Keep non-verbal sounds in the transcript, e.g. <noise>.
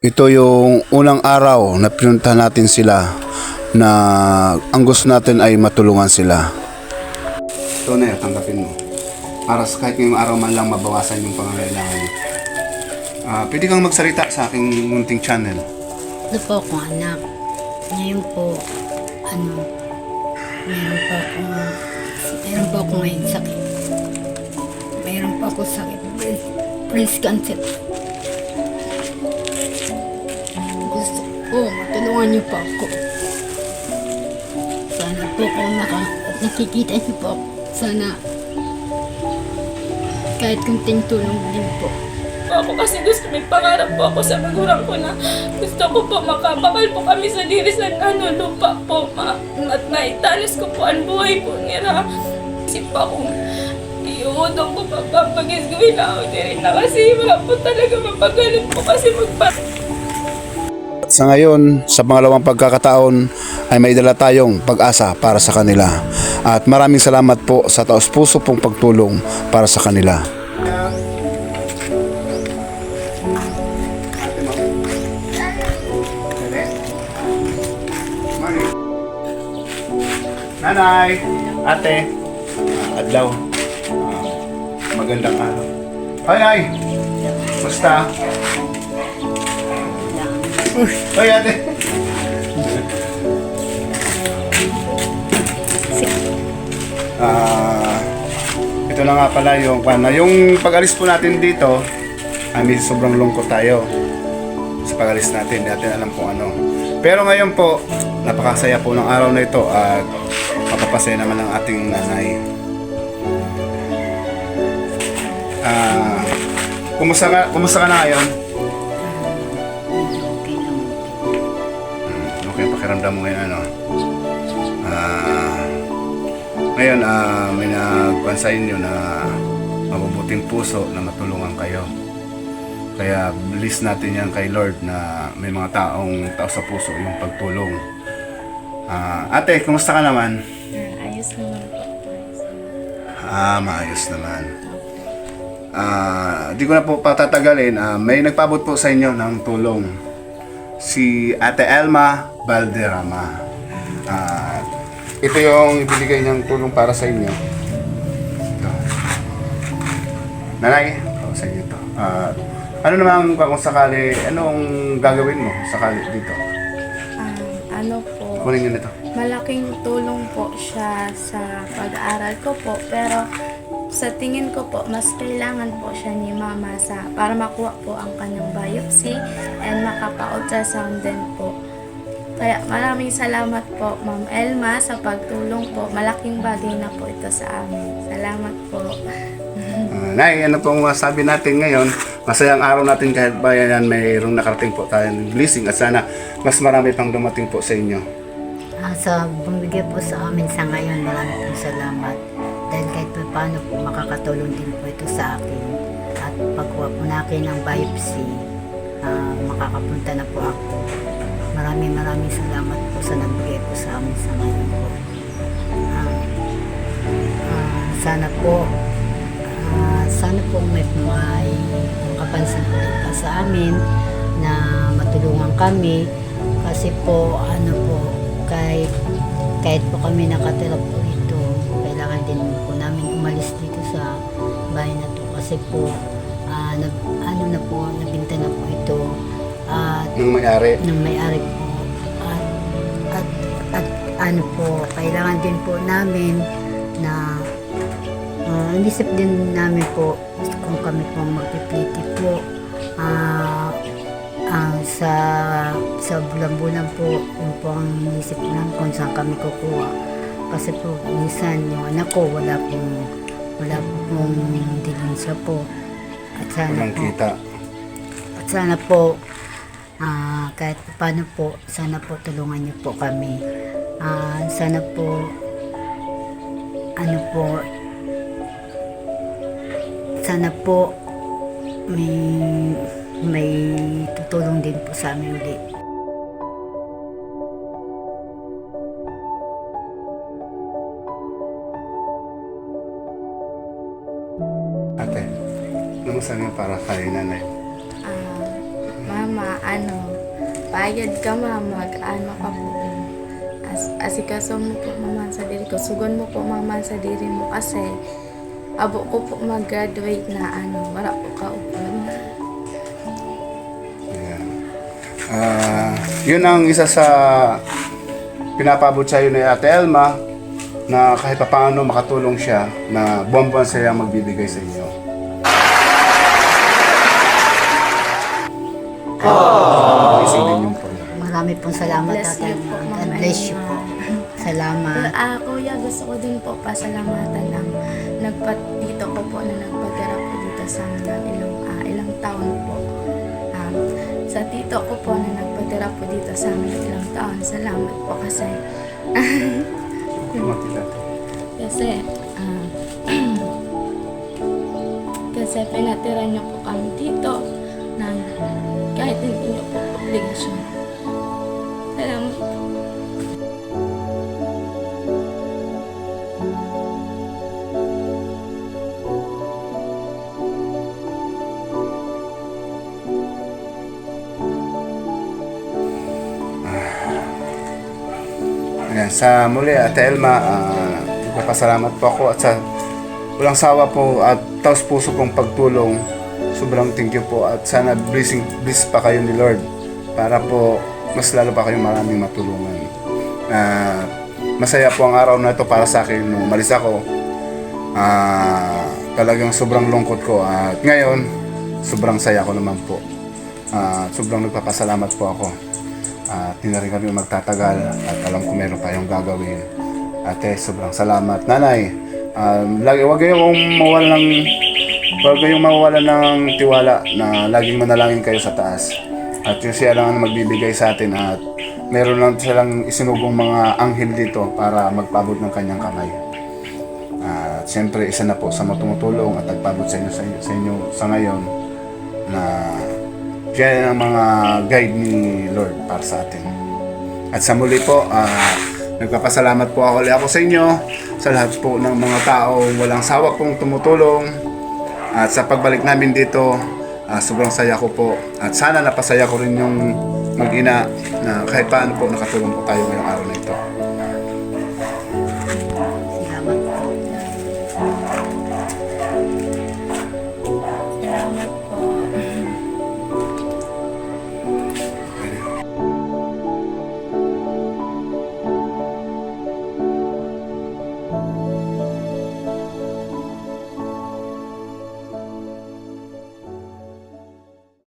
Ito yung unang araw na pinuntahan natin sila na ang gusto natin ay matulungan sila. Ito na tanggapin mo. Para sa kahit ngayong araw man lang mabawasan yung pangangailangan niyo. Ah, pwede kang magsalita sa aking munting channel. Ito po akong anak. Ngayon po, ano, meron po akong, meron po ako ngayon sakit. Meron po ako sakit. Breast, breast cancer. Gusto ko, matulungan niyo po ako. Sana po kung naka, nakikita niyo po ako. Sana, kahit kunting tulong din po. ako kasi gusto may pangarap po ako sa magulang ko na gusto ko po makabakal po kami sa diri sa ano, lupa po ma, at naitalis ko po ang buhay po nila. Kasi pa kung iuudong ko pa papagis gawin ako din na kasi po talaga mapagaling po kasi magpa sa ngayon, sa pangalawang pagkakataon ay may dala tayong pag-asa para sa kanila. At maraming salamat po sa taos puso pong pagtulong para sa kanila. Nanay, ate, adlaw, magandang araw. Hi, Nay! Basta? Hoy, ate! Ah, ito na nga pala yung pana. Yung pag-alis po natin dito, ay may sobrang lungkot tayo sa pag-alis natin. Natin alam kung ano. Pero ngayon po, napakasaya po ng araw na ito at mapapasaya naman ang ating nanay. Ah, kumusta ka, kumusta ka na ngayon? Pakiramdam mo ngayon, ano? Ah, ngayon, ah, may nagpan sa inyo na mabubuting puso na matulungan kayo. Kaya bliss natin yan kay Lord na may mga taong tao sa puso yung pagtulong. Ah, ate, kumusta ka naman? Ayos naman po. Ah, maayos naman. Ah, di ko na po patatagalin. Ah, may nagpabot po sa inyo ng tulong. Si Ate Elma Valderrama. Ah, ito yung ibinigay niyang tulong para sa inyo. Ito. Nanay, oh, sa inyo to. Ah, ano naman kung sakali, anong gagawin mo sakali dito? Um, ano po, Kunin niyo nito. malaking tulong po siya sa pag-aaral ko po. Pero sa tingin ko po, mas kailangan po siya ni mama sa, para makuha po ang kanyang biopsy and makapa-ultrasound din po. Kaya maraming salamat po, Ma'am Elma, sa pagtulong po. Malaking bagay na po ito sa amin. Salamat po. <laughs> Ah, Nay, ano pong masabi natin ngayon? Masayang araw natin kahit ba yan mayroong nakarating po tayong blessing at sana mas marami pang dumating po sa inyo. Ah, sa bumigay po sa amin sa ngayon, maraming po salamat. Dahil kahit pa paano po makakatulong din po ito sa akin. At pagkuha po nakin ng biopsy, ah, makakapunta na po ako. Maraming maraming salamat po sa nagbigay po sa amin sa ngayon po. Ah, ah, sana po, ah, sana po may, may makapansin po pa sa amin na matulungan kami. Kasi po ano po kahit kahit po kami nakatira po dito kailangan din po namin umalis dito sa bahay na to. Kasi po ah, nag, ano na po nabinta na po ito. At Nung may-ari. ng may-ari po. At, at, at ano po kailangan din po namin na uh, inisip din namin po kung kami po magpipliti po. Ah ang sa sa bulan-bulan po yung po ang inisip namin kung saan kami kukuha. Kasi po minsan yung anak ko wala pong wala pong dilensya po. At sana Walang po. kita. at sana po, ah, kahit paano po, sana po tulungan niyo po kami. Ah, sana po, ano po, sana po, may, may tutulong din po sa amin ulit. Ate, ano masabi para kay nanay? Ano, bayad ka ma, mag ano ka po. As, asikaso mo po mama sa diri ko. Sugon mo po mama sa diri mo kasi abo ko po mag-graduate na ano, wala po ka upon. Ayan. Ah, yun ang isa sa pinapabot sa ni Ate Elma na kahit paano makatulong siya na buwan-buwan siya magbibigay sa inyo. Ising din yung po. Marami pong salamat Bless Ate you po, Elma. Ma'am God bless you Elma. po. Salamat. Ah, kuya, gusto ko din po pasalamatan ang nagpat dito ko po na nagpatira po dito sa amin ng ilang, ah, ilang taon po. Um, sa tito ko po na nagpatira po dito sa amin ng ilang taon. Salamat po kasi <laughs> kasi ah, <clears throat> kasi pinatira niyo po kami dito ng kahit hindi niyo obligasyon. Salamat po. Ayan, sa muli, Ate Elma, ah, nagpapasalamat po ako at sa walang sawa po at taos puso pong pagtulong. Sobrang thank you po at sana blessing, bless pa kayo ni Lord para po mas lalo pa kayong maraming matulungan. Ah, masaya po ang araw na ito para sa akin nung umalis ako. Ah, talagang sobrang lungkot ko at ngayon sobrang saya ko naman po. Ah, sobrang nagpapasalamat po ako. At hindi na rin magtatagal at alam ko meron tayong gagawin. Ate, sobrang salamat. Nanay, um, lagi, wag kayong mawala ng wag kayong mawala ng tiwala na laging manalangin kayo sa taas. At yung siya lang ang magbibigay sa atin at meron lang silang isinugong mga anghel dito para magpabot ng kanyang kamay. At siyempre, isa na po sa mga tumutulong at nagpabot sa inyo sa, sa inyo sa ngayon na siya ang mga guide ni Lord para sa atin. At sa muli po, ah, nagpapasalamat po ako ako sa inyo, sa lahat po ng mga taong walang sawa pong tumutulong. At sa pagbalik namin dito, ah, sobrang saya ko po. At sana napasaya ko rin yung mag-ina na kahit paano po nakatulong po tayo ngayong araw na ito.